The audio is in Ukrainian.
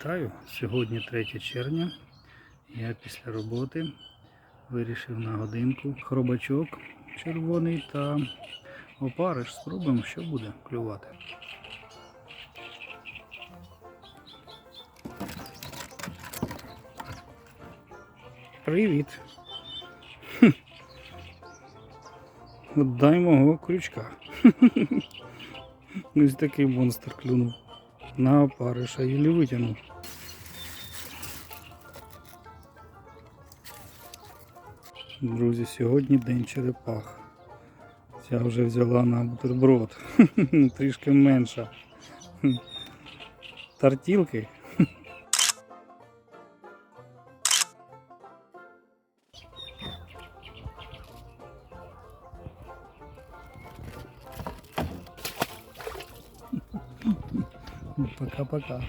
Вітаю! Сьогодні 3 червня. Я після роботи вирішив на годинку хробачок червоний та опариш. Спробуємо, що буде клювати. Привіт! Дай мого крючка. Ось такий монстр клюнув. На опариша і витягнув. Друзі, сьогодні день черепах. Я вже взяла на бутерброд. Ну, Трішки менша. Тартілки. Пока-пока.